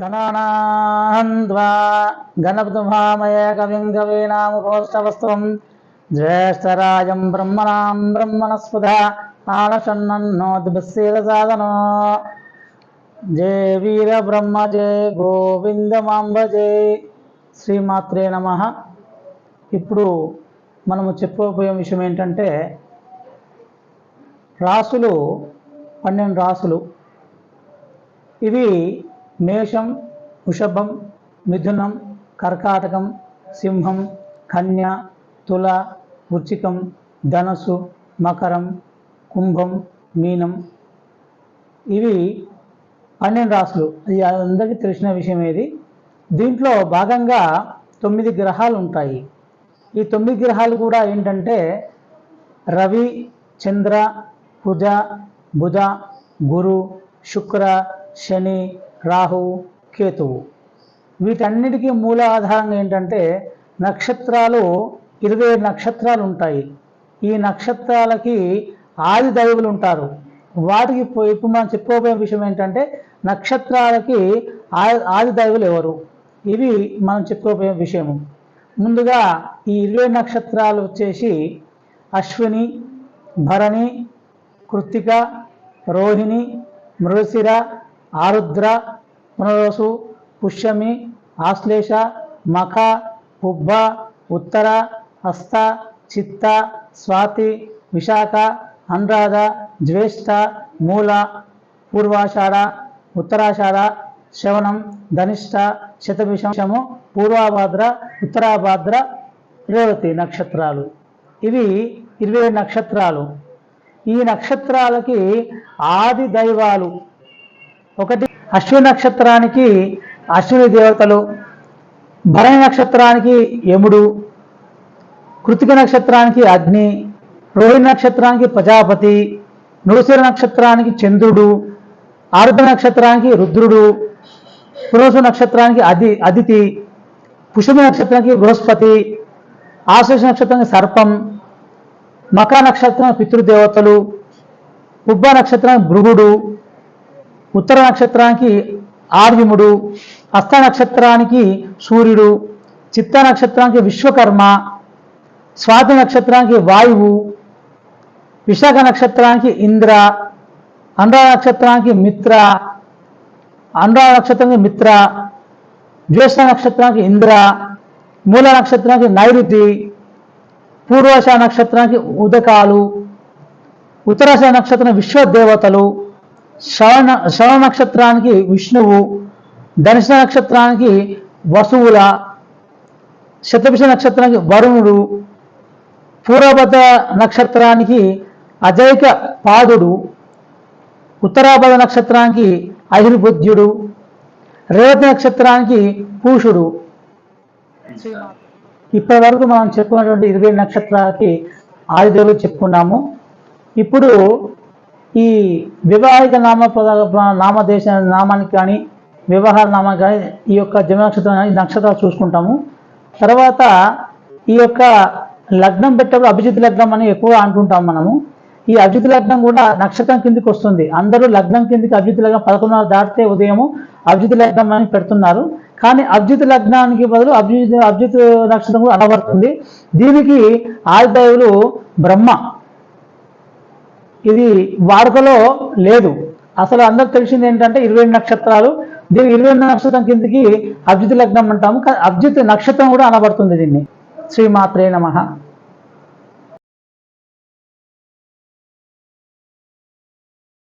గణానాన్వా గణపతిమామయ కవిం కవీనాముపవస్తవస్వం జ్యేష్ఠరాజం బ్రహ్మణాం బ్రహ్మణస్పద ఆలషన్నోద్భిశీలసాదనో జయ వీర బ్రహ్మ జయ గోవిందమాంబ జయ శ్రీమాత్రే నమ ఇప్పుడు మనము చెప్పుకోబోయే విషయం ఏంటంటే రాసులు పన్నెండు రాసులు. ఇవి మేషం వృషభం మిథునం కర్కాటకం సింహం కన్య తుల వృచ్చికం ధనస్సు మకరం కుంభం మీనం. ఇవి పన్నెండు రాసులు. ఇది అందరికీ తెలిసిన విషయం ఏది? దీంట్లో భాగంగా తొమ్మిది గ్రహాలు ఉంటాయి. ఈ తొమ్మిది గ్రహాలు కూడా ఏంటంటే రవి చంద్ర కుజ బుధ గురు శుక్ర శని రాహు కేతువు. వీటన్నిటికీ మూల ఆధారంగా ఏంటంటే నక్షత్రాలు ఇరవై నక్షత్రాలు ఉంటాయి. ఈ నక్షత్రాలకి ఆది దైవులు ఉంటారు. వాటికి ఇప్పుడు మనం చెప్పుకోబోయే విషయం ఏంటంటే నక్షత్రాలకి ఆది దైవులు ఎవరు? ఇవి మనం చెప్పుకోబోయే విషయము. ముందుగా ఈ ఇరవై నక్షత్రాలు వచ్చేసి అశ్విని భరణి కృత్తిక రోహిణి మృగశిర ఆరుద్ర పునరోసు పుష్యమి ఆశ్లేష మఖ పుబ్బ ఉత్తర హస్త చిత్త స్వాతి విశాఖ అనురాధ జ్యేష్ఠ మూల పూర్వాషాఢ ఉత్తరాషాఢ శవనం ధనిష్ట శతభిషము పూర్వాభాద్ర ఉత్తరాభాద్ర రేవతి నక్షత్రాలు. ఇవి ఇరవై నక్షత్రాలు. ఈ నక్షత్రాలకి ఆది దైవాలు. ఒకటి అశ్విని నక్షత్రానికి అశ్విని దేవతలు భరణి నక్షత్రానికి యముడు కృతిక నక్షత్రానికి అగ్ని రోహిణి నక్షత్రానికి ప్రజాపతి నృసిర నక్షత్రానికి చంద్రుడు ఆరుద్ర నక్షత్రానికి రుద్రుడు పురోసు నక్షత్రానికి అది అదితి పుష్యమి నక్షత్రానికి బృహస్పతి ఆశ్లేష నక్షత్రానికి సర్పం మకర నక్షత్రం పితృదేవతలు ఉబ్బ నక్షత్రం భృగుడు ఉత్తర నక్షత్రానికి ఆర్యముడు హస్త నక్షత్రానికి సూర్యుడు చిత్త నక్షత్రానికి విశ్వకర్మ స్వాతి నక్షత్రానికి వాయువు విశాఖ నక్షత్రానికి ఇంద్ర అనురాధ నక్షత్రానికి మిత్ర అనురాధ నక్షత్రానికి మిత్ర జ్యేష్ఠ నక్షత్రానికి ఇంద్ర మూల నక్షత్రానికి నైరుతి పూర్వశ నక్షత్రానికి ఉదకాలు ఉత్తరాశ నక్షత్రం విశ్వదేవతలు శ్రవణ శవ నక్షత్రానికి విష్ణువు ధనుష నక్షత్రానికి వసువుల శతభిష నక్షత్రానికి వరుణుడు పూర్వభద నక్షత్రానికి అజైక పాదుడు ఉత్తరాభద నక్షత్రానికి అహిర్బుద్ధ్యుడు రేవతి నక్షత్రానికి పూషుడు ఇప్పటి వరకు మనం చెప్పుకున్నటువంటి ఇరవై నక్షత్రాలకి ఆయుధాలు చెప్పుకున్నాము. ఇప్పుడు ఈ వివాహిక నామ పద నామదేశ నామానికి కానీ వివాహాల నామానికి కానీ ఈ యొక్క జన్మ నక్షత్రం కానీ నక్షత్రాలు చూసుకుంటాము. తర్వాత ఈ యొక్క లగ్నం పెట్టేప్పుడు అభిజిత్ లగ్నం అని ఎక్కువ అంటుంటాం మనము. ఈ అభిజిత్ లగ్నం కూడా నక్షత్రం కిందికి వస్తుంది. అందరూ లగ్నం కిందికి అభిజిత్ లగ్నం పదకొండున్నర దాటితే ఉదయము అభిజిత్ లగ్నం అని పెడుతున్నారు. కానీ అభిజిత్ లగ్నానికి బదులు అభిజిత్ అభిజిత్ నక్షత్రం కూడా అనబడుతుంది దీనికి ఆదిదేవులు బ్రహ్మ. ఇది వాడుకలో లేదు. అసలు అందరికి తెలిసింది ఏంటంటే ఇరవై నక్షత్రాలు. దీని ఇరవై నక్షత్రం కిందకి అభిజిత్ లగ్నం అంటాము. కానీ అభిజిత్ నక్షత్రం కూడా అనబడుతుంది దీన్ని. శ్రీమాత్రే నమ.